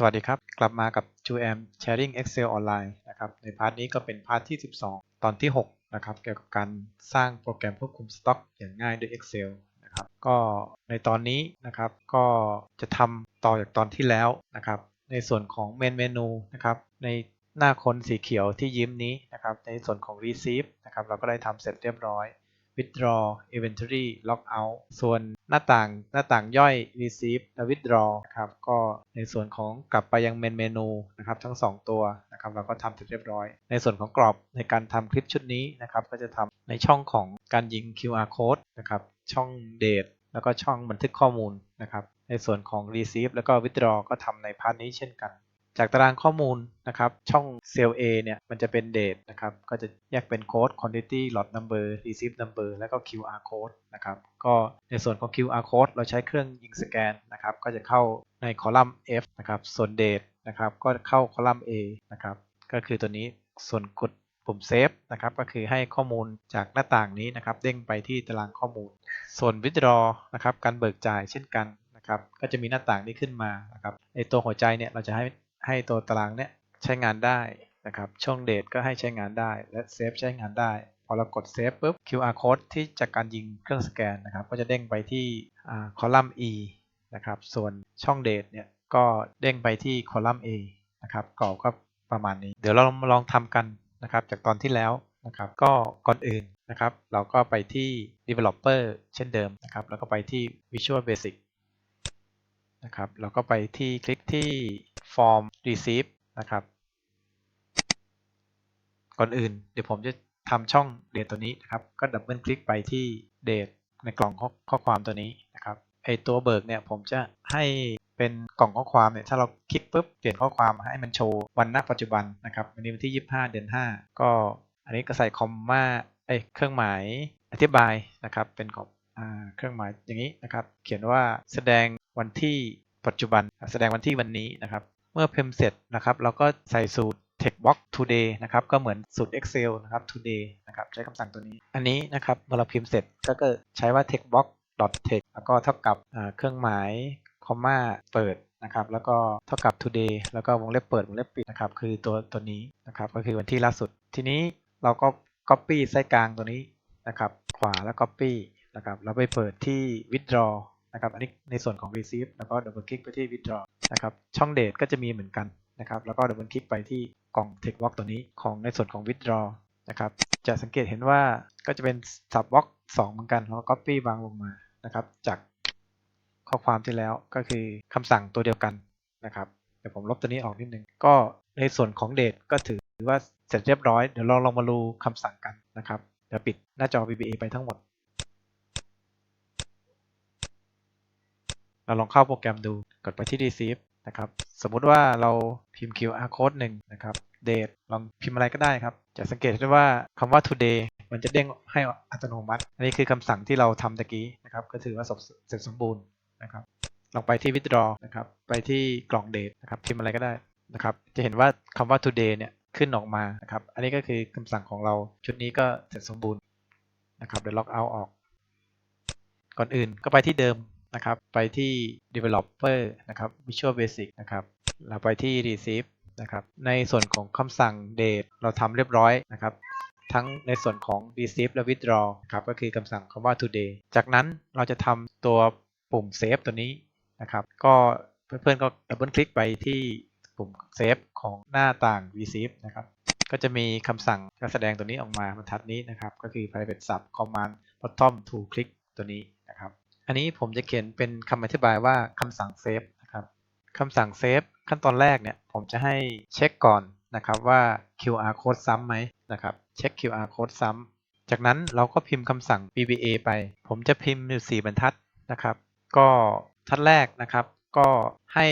สวัสดีครับ กลับมากับ 2am Sharing Excel Online นะครับในพาร์ทนี้ก็เป็นพาร์ทที่ 12 ตอนที่ 6 นะครับ เกี่ยวกับการสร้างโปรแกรมควบคุมสต็อกอย่างง่ายด้วย Excel นะครับก็ในตอนนี้นะครับก็จะทำต่อจากตอนที่แล้วนะครับ ในส่วนของเมนเมนูนะครับ ในหน้าคนสีเขียวที่ยิ้มนี้นะครับ ในส่วนของ Receive นะครับ เราก็ได้ทำเสร็จเรียบร้อย withdraw inventory logout ส่วนหน้าต่างหน้าต่างย่อย receive และ withdraw นะครับก็ในส่วนของกลับไปยังเมนเมนูนะครับทั้ง 2 ตัวนะครับเราก็ทำเสร็จเรียบร้อย ในส่วนของกรอบในการทำคลิปชุดนี้นะครับก็จะทำในช่องของการยิง QR code นะครับช่อง date แล้วก็ช่องบันทึกข้อมูลนะครับในส่วนของ receive แล้วก็ withdraw ก็ทำในพาร์ทนี้เช่นกัน จากตารางข้อมูลนะครับช่องเซลล์ A เนี่ยมันจะเป็น date นะครับก็จะแยกเป็นโค้ด quantity lot number receive number แล้วก็ QR code นะครับก็ในส่วนของ QR code เราใช้เครื่องยิงสแกนนะครับก็จะเข้าในคอลัมน์ F นะครับส่วน date นะครับก็เข้าคอลัมน์ A นะครับก็คือตัวนี้ส่วนกดปุ่ม save นะครับก็คือให้ข้อมูลจากหน้าต่างนี้นะครับเด้งไปที่ตารางข้อมูล ส่วน withdraw นะครับการเบิกจ่ายเช่นกันนะครับก็จะมีหน้าต่างนี้ขึ้นมานะครับในตัวหัวใจเนี่ยเราจะให้ ให้ตัวตารางเนี่ยใช้งานได้นะครับช่องเดทก็ให้ใช้งานได้และเซฟใช้งานได้ พอเรากดเซฟปุ๊บ QR code ที่จากการยิงเครื่องสแกนนะครับ ก็จะเด้งไปที่คอลัมน์ E นะครับส่วนช่องเดทเนี่ยก็เด้งไปที่คอลัมน์ A นะครับกรอบก็ประมาณนี้ เดี๋ยวเรามาลองทำกันนะครับจากตอนที่แล้วนะครับก็ก่อนอื่นนะครับ เราก็ไปที่ developer เช่นเดิมนะครับ แล้วก็ไปที่ Visual Basic นะครับเราก็ไปที่คลิกที่ form receive นะครับ ก่อนอื่นเดี๋ยวผมจะทำช่องเดทตัวนี้นะครับ ก็ดับเบิลคลิกไปที่เดทในกล่องข้อขอความตัวนี้นะครับไอตัวเบิกเนี่ยผมจะให้เป็นกล่องข้อความเนี่ยถ้าเราคลิกปุ๊บเปลี่ยนข้อความให้มันโชว์วันณปัจจุบันนะครับวันนี้วันที่ 25 เดือน 5 ก็อันนี้ก็ใส่คอมมาเอ้เครื่องหมายอธิบายนะครับเป็นของ เครื่องหมายอย่างนี้นะครับ เขียนว่าแสดงวันที่ปัจจุบัน แสดงวันที่วันนี้นะครับ เมื่อพิมพ์เสร็จนะครับ เราก็ใส่สูตร textbox today นะครับ ก็เหมือนสูตร excel นะครับ today นะครับ ใช้คำสั่งตัวนี้ อันนี้นะครับเมื่อเราพิมพ์เสร็จก็ก็ใช้ว่า textbox text แล้วก็เท่ากับเครื่องหมายคอมมาเปิดนะครับ แล้วก็เท่ากับ today แล้วก็วงเล็บเปิดวงเล็บปิดนะครับ คือตัวตัวนี้นะครับ ก็คือวันที่ล่าสุด ทีนี้เราก็ copy ไส้กลางตัวนี้นะครับ ขวาแล้ว copy นะครับแล้วไปเปิดที่ withdraw นะครับอันนี้ในส่วนของ receive แล้วก็ดับเบิลคลิกไปที่ withdraw นะครับช่องเดทก็จะมีเหมือนกันนะครับแล้วก็ดับเบิลคลิกไปที่กล่อง text box ตัวนี้ของในส่วนของ withdraw นะครับจะสังเกตเห็นว่าก็จะเป็น sub box 2เหมือนกันแล้วก็ copy วางลงมานะครับจากข้อความที่แล้วก็คือคำสั่งตัวเดียวกันนะครับเดี๋ยวผมลบตัวนี้ออกนิดนึงก็ในส่วนของเดทก็ถือว่าเสร็จเรียบร้อย เดี๋ยวเราลองมาดูคำสั่งกันนะครับ เดี๋ยวปิดหน้าจอ VBA ไปทั้งหมด เราลองเข้าโปรแกรมดูกดไปที่ receive นะครับสมมุติว่าเราพิมพ์ QR code 1นะครับ date ลองพิมพ์อะไรก็ได้ครับ จะสังเกตได้ว่าคำว่า today มันจะเด้งให้อัตโนมัติ อันนี้คือคำสั่งที่เราทำตะกี้นะครับ ก็ถือว่าเสร็จสมบูรณ์นะครับ ลองไปที่ withdraw นะครับ ไปที่กล่อง date นะครับพิมพ์อะไรก็ได้นะครับ จะเห็นว่าคำว่า today เนี่ยขึ้นออกมานะครับ อันนี้ก็คือคำสั่งของเราชุดนี้ก็เสร็จสมบูรณ์นะครับ เดี๋ยวล็อกเอาท์ออก ก่อนอื่นก็ไปที่เดิม นะครับ ไปที่ developer นะครับ visual basic นะครับ เราไปที่ receive นะครับ ในส่วนของคำสั่ง date เราทำเรียบร้อยนะครับ ทั้งในส่วนของ receive และ withdraw ครับ ก็คือคำสั่งคำว่า today จากนั้นเราจะทำตัวปุ่ม save ตัวนี้นะครับ ก็เพื่อนๆก็ดับเบิลคลิกไปที่ปุ่ม save ของหน้าต่าง receive นะครับก็จะมีคำสั่งการแสดงตัวนี้ออกมาบรรทัดนี้นะครับ ก็คือ private sub command bottom to click ตัวนี้นะครับ อันนี้ผมจะเขียนเป็นคำอธิบายว่าคำสั่งเซฟนะครับคำสั่งเซฟขั้นตอนแรกเนี่ยผมจะให้เช็คก่อนนะครับว่า QR code ซ้ำไหมนะครับเช็ค QR code ซ้ำจากนั้นเราก็พิมพ์คำสั่ง VBA ไป ผมจะพิมพ์อยู่4บรรทัดนะครับ ก็ทัดแรกนะครับ ก็ให้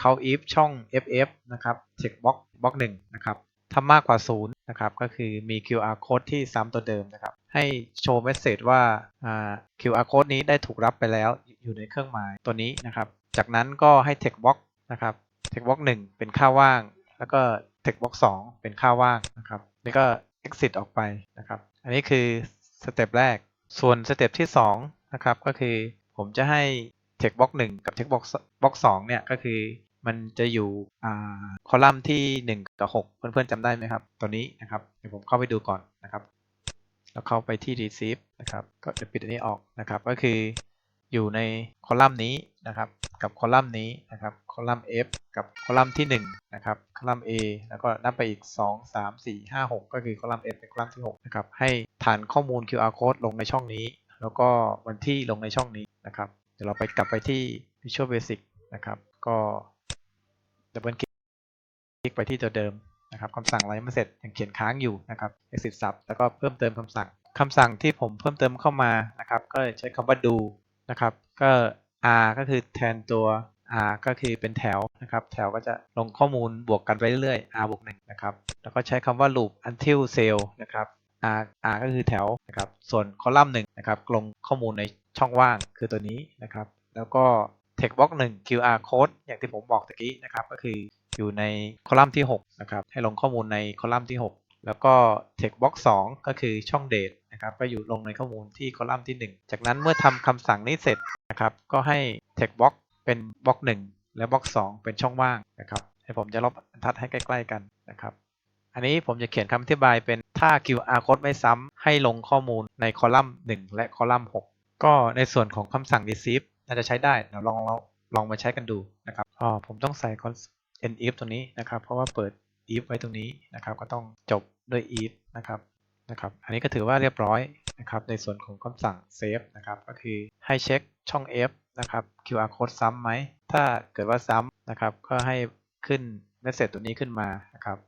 เขา if ช่อง FF นะครับ check box box 1นะครับ ถ้ามากกว่า 0 นะครับ ก็คือมี QR code ที่ซ้ำตัวเดิมนะครับ ให้โชว์เมสเซจว่า QR code นี้ได้ถูกรับไปแล้วอยู่ในเครื่องหมายตัวนี้นะครับ จากนั้นก็ให้ text box นะครับ text box 1 เป็นค่าว่าง แล้วก็ text box 2 เป็นค่าว่างนะครับนี่ก็ exit ออกไปนะครับ อันนี้คือสเต็ปแรก ส่วนสเต็ปที่2นะครับ ก็คือผมจะให้ text box 1 กับ text box box 2เนี่ยก็คือ มันจะอยู่คอลัมน์ที่ 1 กับ 6 เพื่อนๆจำได้ไหมครับ ตัวนี้นะครับเดี๋ยวผมเข้าไปดูก่อนนะครับแล้วเข้าไปที่ receive นะครับ ก็จะปิดอันนี้ออกนะครับ ก็คืออยู่ในคอลัมน์นี้นะครับ กับคอลัมน์นี้นะครับ คอลัมน์ F กับคอลัมน์ที่1นะครับ คอลัมน์ A แล้วก็นับไปอีก 2 3 4 5 6 ก็คือคอลัมน์ F เป็นคอลัมน์ที่6นะครับ ให้ฐานข้อมูล QR code ลงในช่องนี้ แล้วก็วันที่ลงในช่องนี้นะครับ เดี๋ยวเราไปกลับไปที่ Visual Basic นะครับ ก็ ดับเบิลคลิกไปที่ตัวเดิมนะครับคำสั่งอะไรไม่เสร็จยังเขียนค้างอยู่นะครับ exit sub แล้วก็เพิ่มเติมคำสั่งคำสั่งที่ผมเพิ่มเติมเข้ามานะครับ ก็ใช้คำว่า do นะครับ ก็ r ก็คือแทนตัว r ก็คือเป็นแถวนะครับ แถวก็จะลงข้อมูลบวกกันไปเรื่อยๆ r บวก1นะครับ แล้วก็ใช้คำว่า loop until cell นะครับ r r ก็คือแถวนะครับ ส่วนคอลัมน์หนึ่งนะครับ ลงข้อมูลในช่องว่างคือตัวนี้นะครับ แล้วก็ text box 1 QR code อย่างที่ผมบอกตะกี้นะครับ ก็คืออยู่ในคอลัมน์ที่ 6 นะครับ ให้ลงข้อมูลในคอลัมน์ที่ 6 แล้วก็ text box 2 ก็คือช่อง date นะครับก็อยู่ลงในข้อมูลที่คอลัมน์ที่ 1 จากนั้นเมื่อทำคำสั่งนี้เสร็จนะครับ ก็ให้ text box เป็นบล็อก 1 และบล็อก 2 เป็นช่องว่างนะครับให้ผมจะลบบรรทัดให้ใกล้ ๆ กันนะครับอันนี้ผมจะเขียนคำอธิบายเป็นถ้า QR code ไม่ซ้ำให้ลงข้อมูลในคอลัมน์ 1 และคอลัมน์ 6 ก็ในส่วนของคำสั่ง receive น่าจะใช้ได้เดี๋ยวลองลองลองมาใช้กันดูนะครับอ๋อผมต้องใส่ nif ตรงนี้นะครับ เพราะว่าเปิด if ไว้ตรงนี้นะครับ ก็ต้องจบด้วย if นะครับนะครับ อันนี้ก็ถือว่าเรียบร้อยนะครับ ในส่วนของคำสั่ง save นะครับ ก็คือให้เช็คช่อง f นะครับ QR code ซ้ำไหม ถ้าเกิดว่าซ้ำนะครับ ก็ให้ขึ้น message ตัวนี้ขึ้นมานะครับ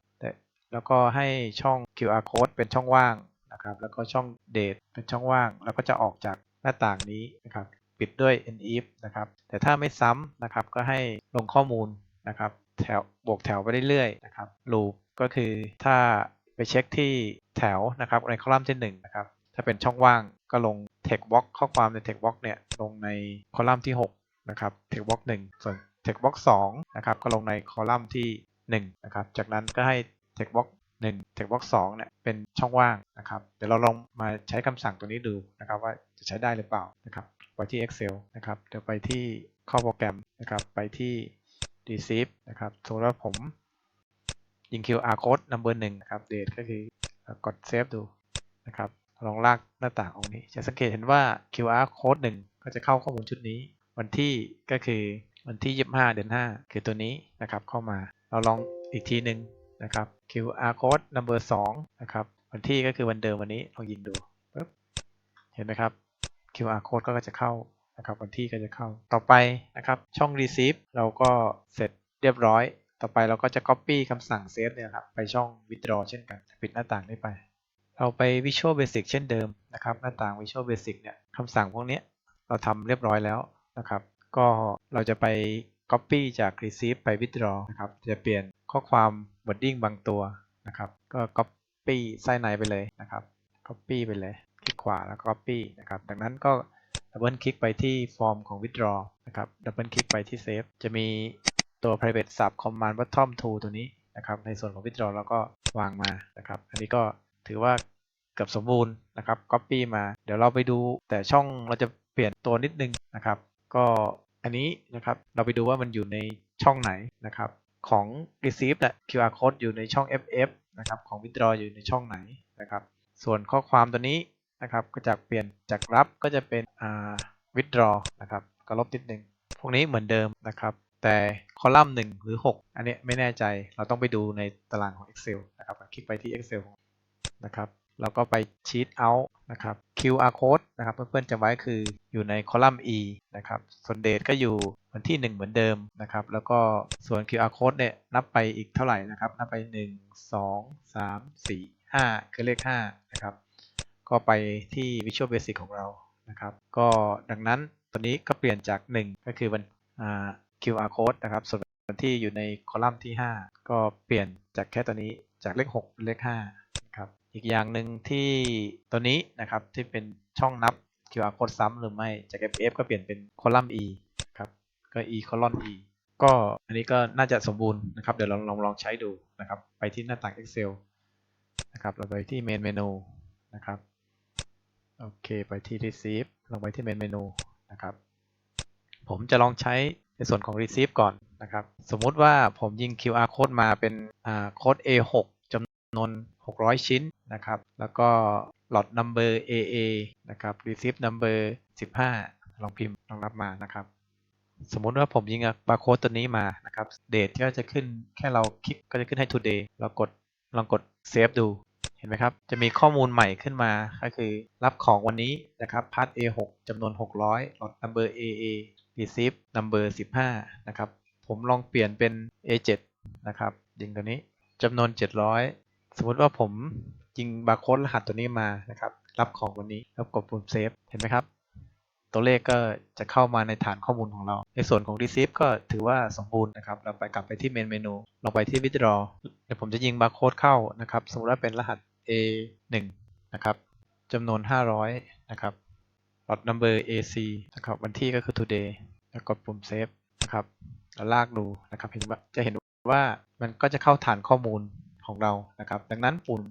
แล้วก็ให้ช่อง QR code เป็นช่องว่างนะครับ แล้วก็ช่อง date เป็นช่องว่าง แล้วก็จะออกจากหน้าต่างนี้นะครับ ปิดด้วย nif นะครับ แต่ถ้าไม่ซ้ำนะครับก็ให้ลงข้อมูลนะครับแถวบวกแถวไปเรื่อยๆนะครับ loop ก็คือถ้าไปเช็คที่แถวนะครับในคอลัมน์ที่1นะครับถ้าเป็นช่องว่างก็ลง text box ข้อความใน text box เนี่ยลงในคอลัมน์ที่6นะครับ text box 1ส่วน text box 2นะครับก็ลงในคอลัมน์ที่1นะครับจากนั้นก็ให้ text box 1 text box 2เนี่ยเป็นช่องว่างนะครับ เดี๋ยวเราลองมาใช้คำสั่งตัวนี้ดูนะครับว่าจะใช้ได้หรือเปล่านะครับ ไปที่ Excel นะครับ เดี๋ยวไปที่เข้าโปรแกรมนะครับ ไปที่ receive นะครับสมมติว่าผมยิง QR code number 1นะครับ date ก็คือกด save ดูนะครับ ลองลากหน้าต่างออกนี้ จะสังเกตเห็นว่า QR code 1ก็จะเข้าข้อมูลชุดนี้ วันที่ก็คือวันที่ 25 เดือน 5 คือตัวนี้นะครับเข้ามา เราลองอีกทีหนึ่งนะครับ QR code number 2นะครับ วันที่ก็คือวันเดิมวันนี้ลองยิงดูปึ๊บเห็นไหมครับ QR code ก็จะเข้านะครับวันที่ก็จะเข้าต่อไปนะครับ ช่อง receive เราก็เสร็จเรียบร้อย ต่อไปเราก็จะ copy คำสั่ง save เนี่ยครับไปช่อง withdraw เช่นกันปิดหน้าต่างนี้ไป เราไป Visual Basic เช่นเดิมนะครับหน้าต่าง Visual Basic เนี่ยคำสั่งพวกนี้เราทำเรียบร้อยแล้วนะครับ ก็เราจะไป copy จาก receive ไป withdraw นะครับจะเปลี่ยนข้อความ wording บางตัวนะครับ ก็ copy ไส้ในไปเลยนะครับ copy ไปเลย ขวาแล้วก็ copy นะครับจากนั้นก็ดับเบิลคลิกไปที่ฟอร์มของ withdraw นะครับ ดับเบิลคลิกไปที่ save จะมีตัว private sub command bottom to ตัวนี้นะครับ ในส่วนของ withdraw แล้วก็วางมานะครับ อันนี้ก็ถือว่าเกือบสมบูรณ์นะครับ copy มา เดี๋ยวเราไปดูแต่ช่องเราจะเปลี่ยนตัวนิดนึงนะครับ ก็อันนี้นะครับ เราไปดูว่ามันอยู่ในช่องไหนนะครับ ของ receive น่ะ QR code อยู่ในช่อง FF นะครับ ของ withdraw อยู่ในช่องไหนนะครับ ส่วนข้อความตัวนี้ นะครับก็จากเปลี่ยนจากรับก็จะเป็นอ่า withdraw นะครับก็ลบนิดนึงพวกนี้เหมือนเดิมนะครับแต่คอลัมน์1หรือ 6 อันนี้ไม่แน่ใจเราต้องไปดูในตารางของ Excel นะครับคลิกไปที่ Excel นะครับเราก็ไป sheet out นะครับ QR code นะครับเพื่อนๆจำไว้คืออยู่ในคอลัมน์ E นะครับส่วน date ก็อยู่วันที่ 1 เหมือนเดิมนะครับแล้วก็ส่วน QR code เนี่ยนับไปอีกเท่าไหร่นะครับนับไป 1 2 3 4 5 คือเลข5นะครับ ก็ไปที่ Visual Basic ของเรานะครับ ก็ดังนั้นตัวนี้ก็เปลี่ยนจาก 1 ก็คือวันอ่า QR code นะครับ ส่วนวันที่อยู่ในคอลัมน์ที่ 5 ก็เปลี่ยนจากแค่ตัวนี้จากเลข6เป็นเลข5นะครับ อีกอย่างหนึ่งที่ตัวนี้นะครับที่เป็นช่องนับ QR code ซ้ำหรือไม่จาก FF ก็เปลี่ยนเป็นคอลัมน์ E ครับ ก็ E colon E ก็อันนี้ก็น่าจะสมบูรณ์นะครับ เดี๋ยวลองลองลองใช้ดูนะครับ ไปที่หน้าต่าง Excel นะครับ เราไปที่ Main Menu นะครับ โอเคไปที่ receive ลงไปที่ main menu นะครับ ผมจะลองใช้ในส่วนของ receive ก่อนนะครับ สมมุติว่าผมยิง QR code มาเป็นอ่าโค้ด A6 จำนวน 600 ชิ้นนะครับ แล้วก็ lot number AA นะครับ receive number 15 ลองพิมพ์ลองรับมานะครับ สมมุติว่าผมยิงบาร์โค้ดตัวนี้มานะครับ เดทก็จะขึ้นแค่เราคลิกก็จะขึ้นให้ today เรากดลองกด save ดู ห็นไหมครับ จะมีข้อมูลใหม่ขึ้นมา ก็คือรับของวันนี้นะครับพาร์ท A6 จำนวน 600 lot number AA receive number 15 นะครับ ผมลองเปลี่ยนเป็น A7 นะครับยิงตัวนี้จำนวน 700 สมมติว่าผมยิงบาร์โค้ดรหัสตัวนี้มานะครับ รับของวันนี้แล้วกดปุ่ม save เห็นไหมครับ ตัวเลขก็จะเข้ามาในฐานข้อมูลของเรา ในส่วนของ receive ก็ถือว่าสมบูรณ์นะครับ เราไปกลับไปที่ main menu ลงไปที่ withdraw เดี๋ยวผมจะยิงบาร์โค้ดเข้านะครับ สมมติว่าเป็นรหัส A1 นะครับจำนวน 500 นะครับ lot number AC นะครับ วันที่ก็คือ today แล้วกดปุ่ม save นะครับ แล้วลากดูนะครับ เห็นว่าจะเห็นว่ามันก็จะเข้าฐานข้อมูลของเรา นะครับ ดังนั้นปุ่ม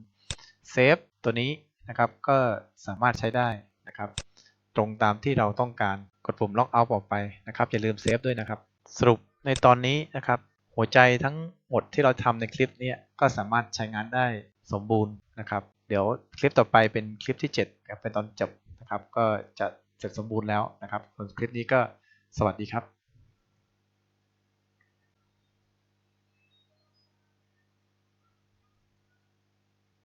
save ตัวนี้นะครับ ก็สามารถใช้ได้นะครับ ตรงตามที่เราต้องการ กดปุ่ม log out ออกไปนะครับ อย่าลืมเซฟด้วยนะครับ สรุปในตอนนี้นะครับ หัวใจทั้งหมดที่เราทำในคลิปนี้ก็สามารถใช้งานได้ สมบูรณ์นะครับ เดี๋ยวคลิปต่อไปเป็นคลิปที่ 7 ครับเป็นตอนจบนะครับ ก็จะเสร็จสมบูรณ์แล้วนะครับส่วนคลิปนี้ก็สวัสดีครับ